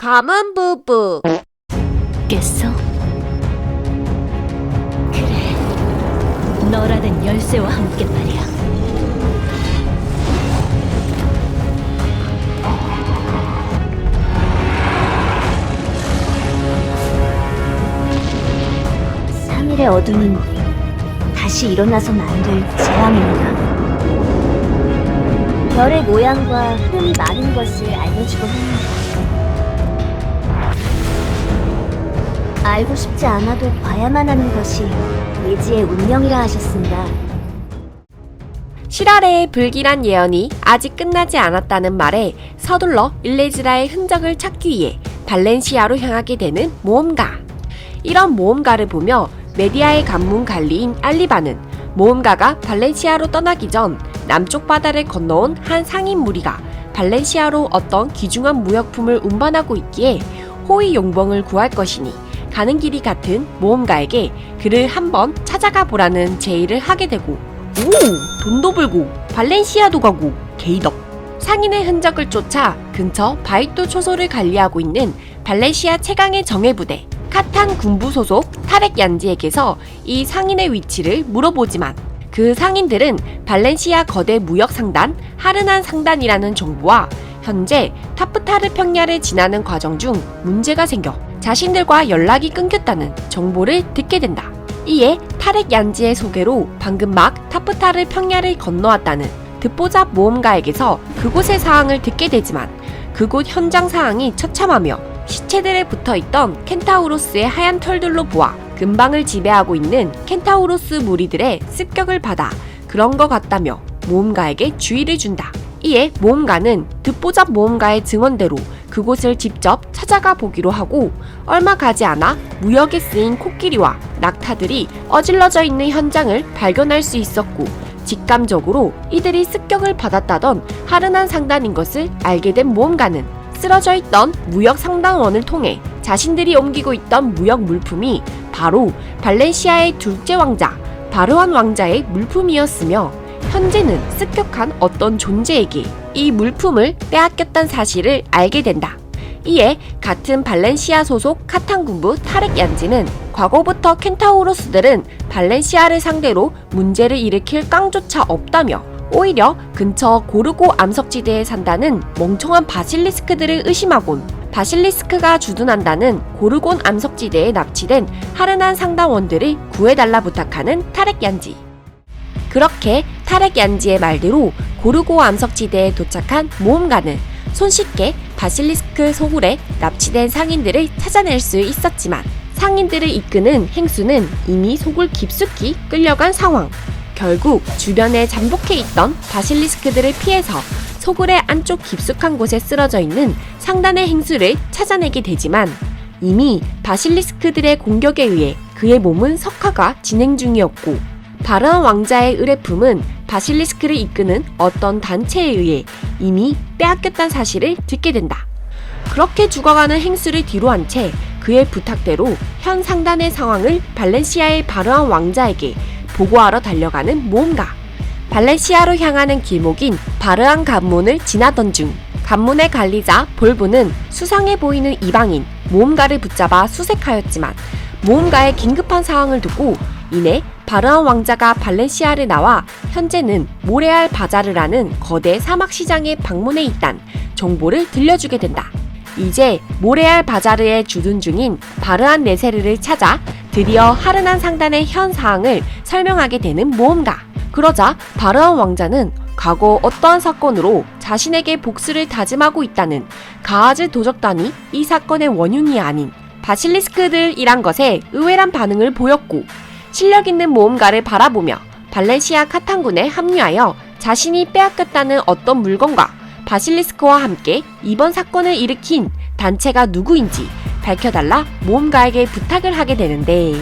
가문 부부. 깼어? 그래. 너라는 열쇠와 함께 말이야. 상일의 어둠은 다시 일어나선 안 될 재앙입니다. 별의 모양과 흐름이 많은 것을 알려주곤 합니다. 알고 싶지 않아도 봐야만 하는 것이 예지의 운명이라 하셨습니다. 실아래의 불길한 예언이 아직 끝나지 않았다는 말에 서둘러 일레즈라의 흔적을 찾기 위해 발렌시아로 향하게 되는 모험가. 이런 모험가를 보며 메디아의 관문 관리인 알리바는 모험가가 발렌시아로 떠나기 전 남쪽 바다를 건너온 한 상인 무리가 발렌시아로 어떤 귀중한 무역품을 운반하고 있기에 호의 용봉을 구할 것이니 가는 길이 같은 모험가에게 그를 한번 찾아가 보라는 제의를 하게 되고 오! 돈도 벌고 발렌시아도 가고 게이덕 상인의 흔적을 쫓아 근처 바이토 초소를 관리하고 있는 발렌시아 최강의 정예부대 카탄 군부 소속 타렉 얀지에게서 이 상인의 위치를 물어보지만 그 상인들은 발렌시아 거대 무역 상단 하르난 상단이라는 정보와 현재 타프타르 평야를 지나는 과정 중 문제가 생겨 자신들과 연락이 끊겼다는 정보를 듣게 된다. 이에 타렉 얀지의 소개로 방금 막 타프타르 평야를 건너왔다는 듣보잡 모험가에게서 그곳의 사항을 듣게 되지만 그곳 현장 사항이 처참하며 시체들에 붙어 있던 켄타우로스의 하얀 털들로 보아 근방을 지배하고 있는 켄타우로스 무리들의 습격을 받아 그런 것 같다며 모험가에게 주의를 준다. 이에 모험가는 듣보잡 모험가의 증언대로 그곳을 직접 찾아가 보기로 하고 얼마 가지 않아 무역에 쓰인 코끼리와 낙타들이 어질러져 있는 현장을 발견할 수 있었고 직감적으로 이들이 습격을 받았다던 하르난 상단인 것을 알게 된 모험가는 쓰러져 있던 무역 상단원을 통해 자신들이 옮기고 있던 무역 물품이 바로 발렌시아의 둘째 왕자 바르완 왕자의 물품이었으며 현재는 습격한 어떤 존재에게 이 물품을 빼앗겼다는 사실을 알게 된다. 이에 같은 발렌시아 소속 카탄 군부 타렉 얀지는 과거부터 켄타우로스들은 발렌시아를 상대로 문제를 일으킬 깡조차 없다며 오히려 근처 고르고 암석지대에 산다는 멍청한 바실리스크들을 의심하곤 바실리스크가 주둔한다는 고르곤 암석지대에 납치된 하르난 상당원들을 구해달라 부탁하는 타렉 얀지. 그렇게 타렉 얀지의 말대로 고르고 암석지대에 도착한 모험가는 손쉽게 바실리스크 소굴에 납치된 상인들을 찾아낼 수 있었지만 상인들을 이끄는 행수는 이미 소굴 깊숙이 끌려간 상황. 결국 주변에 잠복해 있던 바실리스크들을 피해서 소굴의 안쪽 깊숙한 곳에 쓰러져 있는 상단의 행수를 찾아내게 되지만 이미 바실리스크들의 공격에 의해 그의 몸은 석화가 진행 중이었고 바르한 왕자의 의뢰품은 바실리스크를 이끄는 어떤 단체에 의해 이미 빼앗겼다는 사실을 듣게 된다. 그렇게 죽어가는 행수를 뒤로 한 채 그의 부탁대로 현 상단의 상황을 발렌시아의 바르한 왕자에게 보고하러 달려가는 모험가. 발렌시아로 향하는 길목인 바르한 관문을 지나던 중 관문의 관리자 볼브는 수상해 보이는 이방인 모험가를 붙잡아 수색하였지만 모험가의 긴급한 상황을 듣고 이내 바르한 왕자가 발렌시아를 나와 현재는 모레알 바자르라는 거대 사막 시장에 방문해 있단 정보를 들려주게 된다. 이제 모레알 바자르에 주둔 중인 바르한 네세르를 찾아 드디어 하르난 상단의 현 사항을 설명하게 되는 모험가. 그러자 바르한 왕자는 과거 어떠한 사건으로 자신에게 복수를 다짐하고 있다는 가하즈 도적단이 이 사건의 원흉이 아닌 바실리스크들이란 것에 의외란 반응을 보였고 실력 있는 모험가를 바라보며 발렌시아 카탄군에 합류하여 자신이 빼앗겼다는 어떤 물건과 바실리스크와 함께 이번 사건을 일으킨 단체가 누구인지 밝혀달라 모험가에게 부탁을 하게 되는데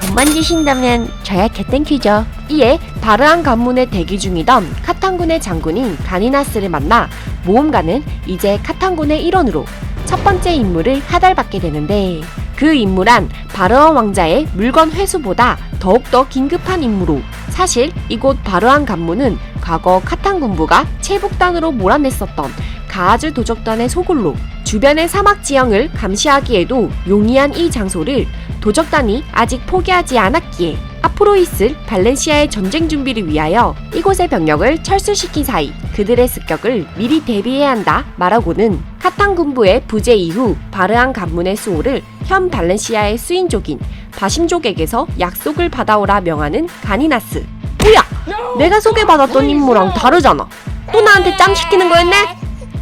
돈만 주신다면 저야 개땡큐죠. 이에 바르한 관문에 대기 중이던 카탄군의 장군인 가니나스를 만나 모험가는 이제 카탄군의 일원으로 첫 번째 임무를 하달받게 되는데 그 임무란 바르한 왕자의 물건 회수보다 더욱더 긴급한 임무로 사실 이곳 바르한 관문은 과거 카탄 군부가 체북단으로 몰아냈었던 가하즈 도적단의 소굴로 주변의 사막 지형을 감시하기에도 용이한 이 장소를 도적단이 아직 포기하지 않았기에 앞으로 있을 발렌시아의 전쟁 준비를 위하여 이곳의 병력을 철수시킨 사이 그들의 습격을 미리 대비해야 한다 말하고는 카탄 군부의 부재 이후 바르한 간문의 수호를 현 발렌시아의 수인족인 바심족에게서 약속을 받아오라 명하는 가니나스. 뭐야! 내가 소개받았던 임무랑 다르잖아. 또 나한테 짱 시키는 거였네?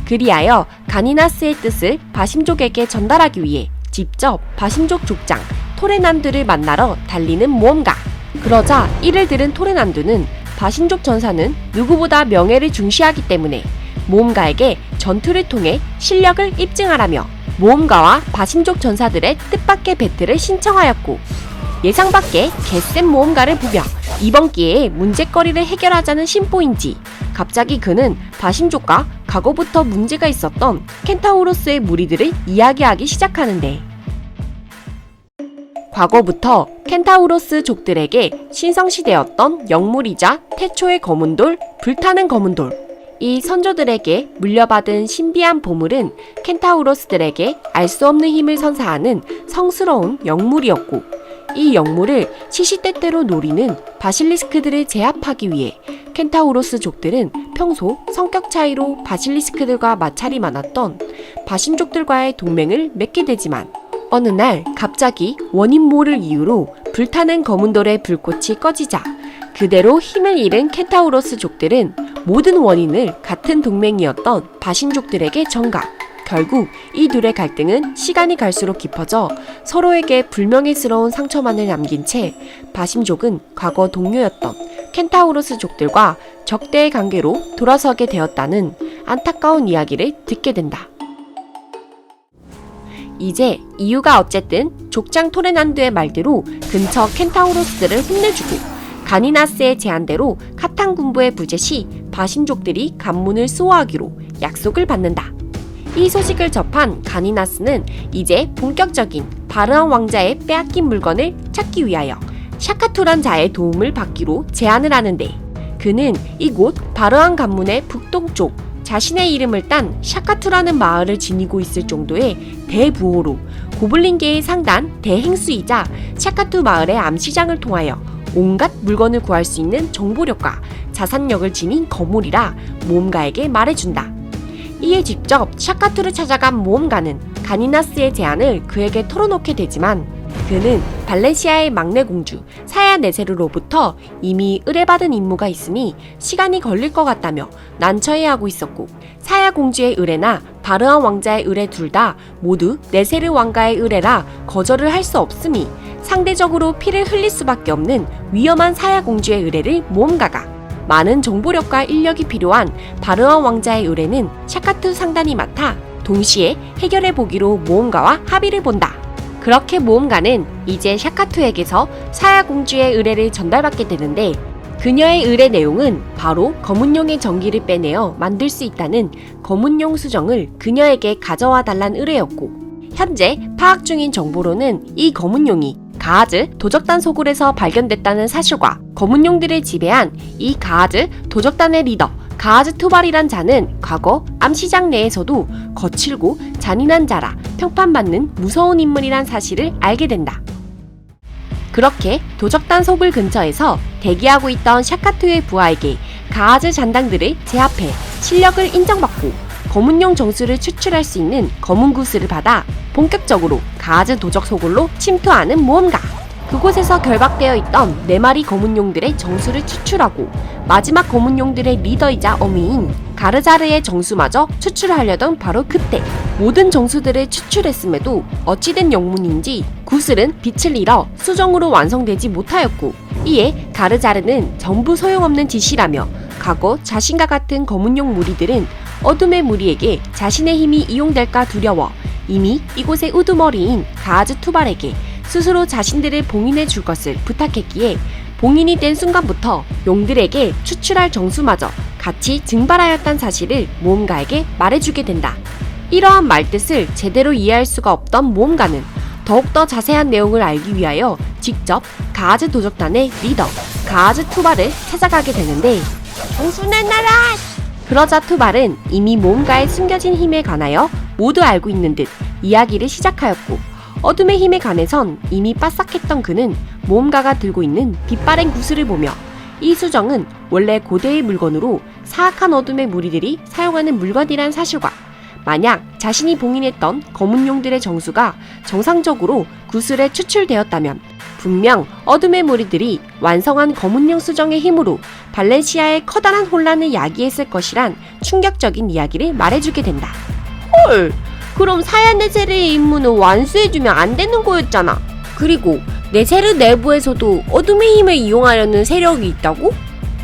그리하여 가니나스의 뜻을 바심족에게 전달하기 위해 직접 바심족 족장 토레난드를 만나러 달리는 모험가. 그러자 이를 들은 토레난드는 바심족 전사는 누구보다 명예를 중시하기 때문에 모험가에게 전투를 통해 실력을 입증하라며 모험가와 바심족 전사들의 뜻밖의 배틀을 신청하였고 예상 밖의 개센 모험가를 보며 이번 기회에 문제거리를 해결하자는 심보인지 갑자기 그는 바심족과 과거부터 문제가 있었던 켄타우로스의 무리들을 이야기하기 시작하는데 과거부터 켄타우로스 족들에게 신성시되었던 영물이자 태초의 거문돌, 불타는 거문돌. 이 선조들에게 물려받은 신비한 보물은 켄타우로스들에게 알 수 없는 힘을 선사하는 성스러운 영물이었고, 이 영물을 시시때때로 노리는 바실리스크들을 제압하기 위해 켄타우로스 족들은 평소 성격 차이로 바실리스크들과 마찰이 많았던 바신족들과의 동맹을 맺게 되지만 어느 날 갑자기 원인 모를 이유로 불타는 검은돌의 불꽃이 꺼지자 그대로 힘을 잃은 켄타우로스 족들은 모든 원인을 같은 동맹이었던 바신족들에게 전가. 결국 이 둘의 갈등은 시간이 갈수록 깊어져 서로에게 불명예스러운 상처만을 남긴 채 바심족은 과거 동료였던 켄타우로스 족들과 적대의 관계로 돌아서게 되었다는 안타까운 이야기를 듣게 된다. 이제 이유가 어쨌든 족장 토레난드의 말대로 근처 켄타우로스들을 혼내주고 가니나스의 제안대로 카탄 군부의 부재 시 바신족들이 간문을 수호하기로 약속을 받는다. 이 소식을 접한 가니나스는 이제 본격적인 바르한 왕자의 빼앗긴 물건을 찾기 위하여 샤카투란 자의 도움을 받기로 제안을 하는데 그는 이곳 바르한 간문의 북동쪽 자신의 이름을 딴 샤카투라는 마을을 지니고 있을 정도의 대부호로 고블린계의 상단 대행수이자 샤카투 마을의 암시장을 통하여 온갖 물건을 구할 수 있는 정보력과 자산력을 지닌 거물이라 모험가에게 말해준다. 이에 직접 샤카투를 찾아간 모험가는 가니나스의 제안을 그에게 털어놓게 되지만 그는 발렌시아의 막내 공주 사야 네세르로부터 이미 의뢰받은 임무가 있으니 시간이 걸릴 것 같다며 난처해하고 있었고 사야 공주의 의뢰나 바르한 왕자의 의뢰 둘 다 모두 네세르 왕가의 의뢰라 거절을 할 수 없음이 상대적으로 피를 흘릴 수밖에 없는 위험한 사야 공주의 의뢰를 모험가가 많은 정보력과 인력이 필요한 바르한 왕자의 의뢰는 샤카투 상단이 맡아 동시에 해결해 보기로 모험가와 합의를 본다. 그렇게 모험가는 이제 샤카투에게서 사야 공주의 의뢰를 전달받게 되는데 그녀의 의뢰 내용은 바로 검은용의 전기를 빼내어 만들 수 있다는 검은용 수정을 그녀에게 가져와 달란 의뢰였고 현재 파악 중인 정보로는 이 검은용이 가하즈 도적단 소굴에서 발견됐다는 사실과 검은용들을 지배한 이 가하즈 도적단의 리더 가하즈 투발이란 자는 과거 암시장 내에서도 거칠고 잔인한 자라 평판받는 무서운 인물이란 사실을 알게 된다. 그렇게 도적단 소굴 근처에서 대기하고 있던 샤카투의 부하에게 가하즈 잔당들을 제압해 실력을 인정받고 검은용 정수를 추출할 수 있는 검은 구슬을 받아 본격적으로 가하즈 도적 소굴로 침투하는 모험가. 그곳에서 결박되어 있던 네 마리 검은용들의 정수를 추출하고 마지막 검은용들의 리더이자 어미인 가르자르의 정수마저 추출하려던 바로 그때 모든 정수들을 추출했음에도 어찌된 영문인지 구슬은 빛을 잃어 수정으로 완성되지 못하였고 이에 가르자르는 전부 소용없는 짓이라며 과거 자신과 같은 검은용 무리들은 어둠의 무리에게 자신의 힘이 이용될까 두려워 이미 이곳의 우두머리인 가하즈 투발에게 스스로 자신들을 봉인해 줄 것을 부탁했기에 봉인이 된 순간부터 용들에게 추출할 정수마저 같이 증발하였단 사실을 모험가에게 말해주게 된다. 이러한 말뜻을 제대로 이해할 수가 없던 모험가는 더욱더 자세한 내용을 알기 위하여 직접 가하즈 도적단의 리더 가하즈 투발을 찾아가게 되는데 정수 내놔라! 그러자 투발은 이미 모험가의 숨겨진 힘에 관하여 모두 알고 있는 듯 이야기를 시작하였고 어둠의 힘에 관해선 이미 빠삭했던 그는 모험가가 들고 있는 빛바랜 구슬을 보며 이 수정은 원래 고대의 물건으로 사악한 어둠의 무리들이 사용하는 물건이란 사실과 만약 자신이 봉인했던 검은 용들의 정수가 정상적으로 구슬에 추출되었다면 분명 어둠의 무리들이 완성한 검은 용 수정의 힘으로 발렌시아의 커다란 혼란을 야기했을 것이란 충격적인 이야기를 말해주게 된다. 헐, 그럼 사야네제르의 임무는 완수해주면 안 되는 거였잖아. 그리고 네제르 내부에서도 어둠의 힘을 이용하려는 세력이 있다고?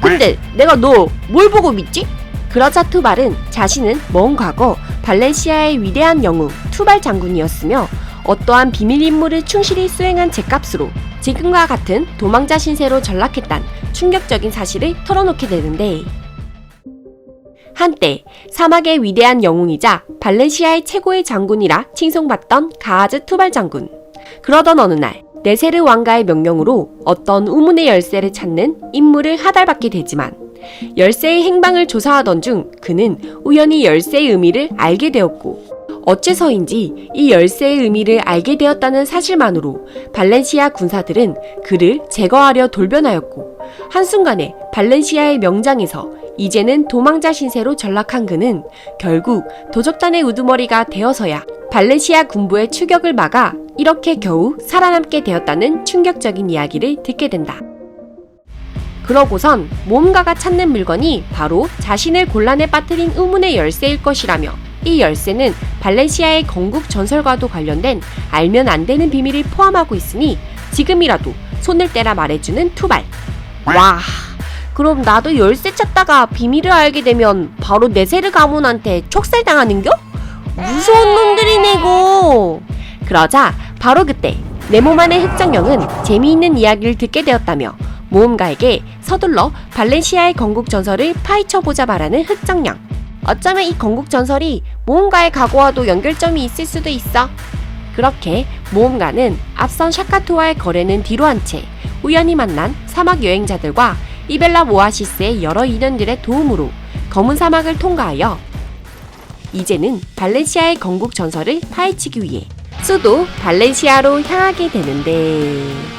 근데 내가 너 뭘 보고 믿지? 그러자 투발은 자신은 먼 과거 발렌시아의 위대한 영웅 투발 장군이었으며 어떠한 비밀 임무를 충실히 수행한 제값으로 지금과 같은 도망자 신세로 전락했단 충격적인 사실을 털어놓게 되는데 한때 사막의 위대한 영웅이자 발렌시아의 최고의 장군이라 칭송받던 가하즈 투발 장군. 그러던 어느 날 네세르 왕가의 명령으로 어떤 우문의 열쇠를 찾는 임무를 하달받게 되지만 열쇠의 행방을 조사하던 중 그는 우연히 열쇠의 의미를 알게 되었고 어째서인지 이 열쇠의 의미를 알게 되었다는 사실만으로 발렌시아 군사들은 그를 제거하려 돌변하였고 한순간에 발렌시아의 명장에서 이제는 도망자 신세로 전락한 그는 결국 도적단의 우두머리가 되어서야 발렌시아 군부의 추격을 막아 이렇게 겨우 살아남게 되었다는 충격적인 이야기를 듣게 된다. 그러고선 모험가가 찾는 물건이 바로 자신을 곤란에 빠뜨린 의문의 열쇠일 것이라며 이 열쇠는 발렌시아의 건국 전설과도 관련된 알면 안 되는 비밀을 포함하고 있으니 지금이라도 손을 떼라 말해주는 투발. 와, 그럼 나도 열쇠 찾다가 비밀을 알게 되면 바로 네세르 가문한테 촉살당하는겨? 무서운 놈들이네고. 그러자 바로 그때 네모 안의 흑장령은 재미있는 이야기를 듣게 되었다며 모험가에게 서둘러 발렌시아의 건국 전설을 파헤쳐보자 말하는 흑장령. 어쩌면 이 건국 전설이 모험가의 각오와도 연결점이 있을 수도 있어. 그렇게 모험가는 앞선 샤카토와의 거래는 뒤로 한 채 우연히 만난 사막 여행자들과 이벨라 오아시스의 여러 인연들의 도움으로 검은 사막을 통과하여 이제는 발렌시아의 건국 전설을 파헤치기 위해 수도 발렌시아로 향하게 되는데